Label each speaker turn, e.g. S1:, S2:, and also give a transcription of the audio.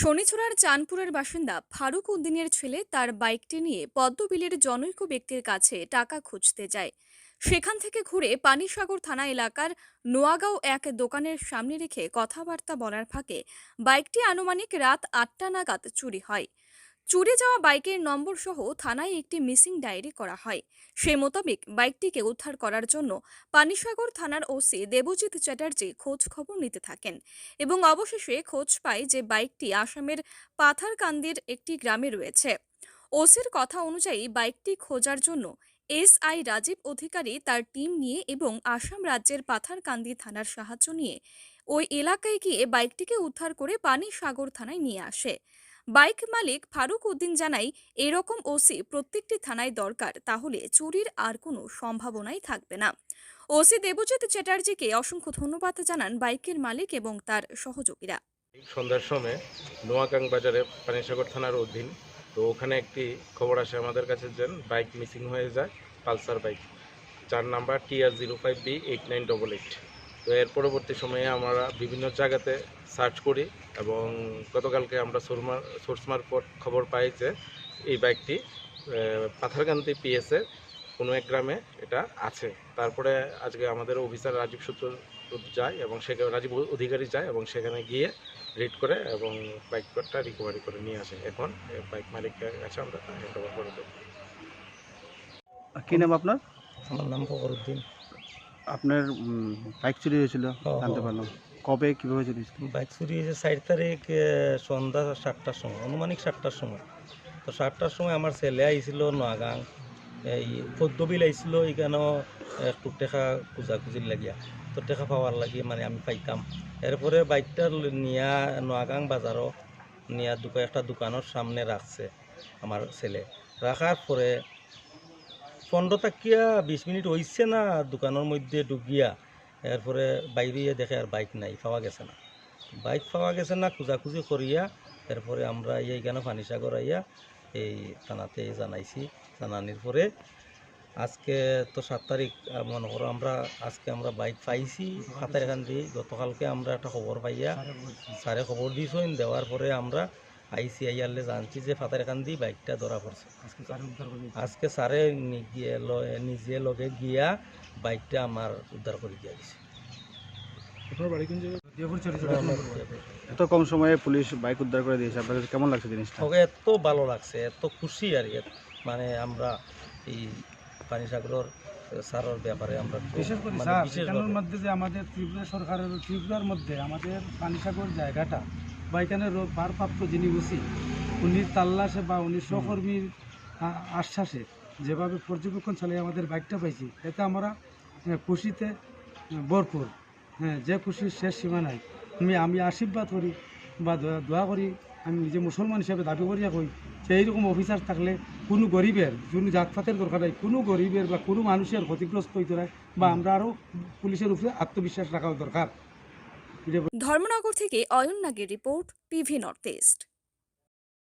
S1: শনিছড়ার চানপুরের বাসিন্দা ফারুক উদ্দিনের ছেলে তার বাইকটি নিয়ে পদ্মবিলের জনৈক ব্যক্তির কাছে টাকা খুঁজতে যায়। সেখান থেকে ঘুরে পানিসাগর থানা এলাকার নোয়াগাঁও এক দোকানের সামনে রেখে কথাবার্তা বলার ফাঁকে বাইকটি আনুমানিক রাত আটটা নাগাদ চুরি হয়। চুরি যাওয়া বাইকের নম্বর সহ থানায় একটি মিসিং ডায়েরি করা হয়। সে মোতাবেক বাইকটিকে উদ্ধার করার জন্য পানিসাগর থানার ওসি দেবজিৎ চ্যাটার্জি খোঁজ খবর নিতে থাকেন এবং অবশেষে খোঁজ পায় যে বাইকটি আসামের পাথারকান্দির একটি গ্রামে রয়েছে। ওসির কথা অনুযায়ী বাইকটি খোঁজার জন্য এস আই রাজীব অধিকারী তার টিম নিয়ে এবং আসাম রাজ্যের পাথারকান্দি থানার সাহায্য নিয়ে ওই এলাকায় গিয়ে বাইকটিকে উদ্ধার করে পানি সাগর থানায় নিয়ে আসে। বাইক মালিক ফারুক উদ্দিন জানাই এরকম ওসি প্রত্যেকটি থানায় দরকার, তাহলে চুরির আর কোনো সম্ভাবনাই থাকবে না। ওসি দেবজিৎ চ্যাটার্জিকে অসংখ্য ধন্যবাদ জানান বাইকের মালিক এবং তার সহযোগীরা।
S2: সন্ধ্যার সময় নোয়াকাং বাজারে পানিসাগর থানার অধীন, তো ওখানে একটি খবর আসে আমাদের কাছে যে বাইক মিসিং হয়ে যায়, পালসার বাইক। চার number TR zero five B eight nine double eight. তো এর পরবর্তী সময়ে আমরা বিভিন্ন জায়গাতে সার্চ করি এবং গতকালকে আমরা সোরমার সোর্স মারফত খবর পাই যে এই বাইকটি পাথারকান্দি পিএসের কোনো এক গ্রামে এটা আছে। তারপরে আজকে আমাদের অফিসার রাজীব সূত্র যায় এবং সেখানে রাজীব অধিকারী যায় এবং সেখানে গিয়ে রিড করে এবং বাইকটা রিকভারি করে নিয়ে আসে। এখন বাইক মালিকের কাছে আমরা ওভার করে দেবো।
S3: কি নাম আপনার?
S4: আমার নাম ফখরুদ্দিন
S3: আপনার বাইক চুরি হয়েছিল
S4: হ্যাঁ,
S3: জানতে
S4: হ্যাঁ।
S3: পারলাম। কবে কীভাবে চুরি হয়েছিল?
S4: বাইক চুরি হয়েছে চার তারিখ সন্ধ্যা সাতটার সময় আনুমানিক সাতটার সময়। তো সাতটার সময় আমার ছেলে আইছিল নোয়াগাং এই পদ্মবিল আইছিল এখানেও একটু টেকা খোঁজাখুঁজির লাগিয়া। তো টেকা পাওয়ার লাগি মানে আমি পাইতাম। এরপরে বাইকটা নিয়া নোয়াগাং বাজারও নিয়া দোকান একটা দোকানের সামনে রাখছে আমার ছেলে। রাখার পরে পনেরো তাকিয়া বিশ মিনিট হইছে না দোকানের মধ্যে ঢুকিয়া। এরপরে বাইরে দেখে আর বাইক নাই, পাওয়া গেছে না। বাইক পাওয়া গেছে না, খোঁজাখুঁজি করিয়া এরপরে আমরা এইখানে ফানিসাগর আইয়া এই থানাতে জানাইছি। জানানির পরে আজকে তো সাত তারিখ মনে করো আমরা আজকে আমরা বাইক পাইছি। এখান দিয়ে গতকালকে আমরা একটা খবর পাইয়া স্যারে খবর দিয়েছেন দেওয়ার পরে আমরা আইসি আইয়ারলে জানছি যে ফাতের এখান দিয়ে বাইকটা ধরা পড়ছে। আজকে স্যারে গিয়ে নিজে লগে গিয়া বাইকটা আমার উদ্ধার করে দিয়ে গেছে।
S3: এত কম সময়ে পুলিশ বাইক উদ্ধার করে দিয়েছে আপনাদের কেমন লাগছে জিনিসটা?
S4: ওকে এত ভালো লাগছে এত খুশি আর কি। মানে আমরা এই পানিসাগরের সারের ব্যাপারে আমরা
S5: বিশেষ করে
S4: মানে
S5: মধ্যে যে আমাদের ত্রিপুরা সরকারের ত্রিপুরার মধ্যে আমাদের পানিসাগর জায়গাটা বা এখানে ভারপ্রাপ্ত যিনি ওসি, উনি তাল্লাশে বা উনি সহকর্মীর আশ্বাসে যেভাবে পর্যবেক্ষণ চালিয়ে আমাদের বাইকটা পাইছি, এতে আমরা খুশিতে ভরপুর। হ্যাঁ যে খুশির শেষ সীমা নাই। আমি আমি আশীর্বাদ করি বা দোয়া- করি, আমি নিজে মুসলমান হিসেবে দাবি করিয়া কই যে এইরকম অফিসার থাকলে কোনো গরিবের, কোনো জাতপাতের দরকার নাই, কোনো গরিবের বা কোনো মানুষের ক্ষতিগ্রস্ত হইতে নাই বা আমরা আরও পুলিশের উপরে আত্মবিশ্বাস রাখা দরকার।
S1: ধর্মনগর থেকে অয়ন নাগের রিপোর্ট টিভি নর্থ ইস্ট।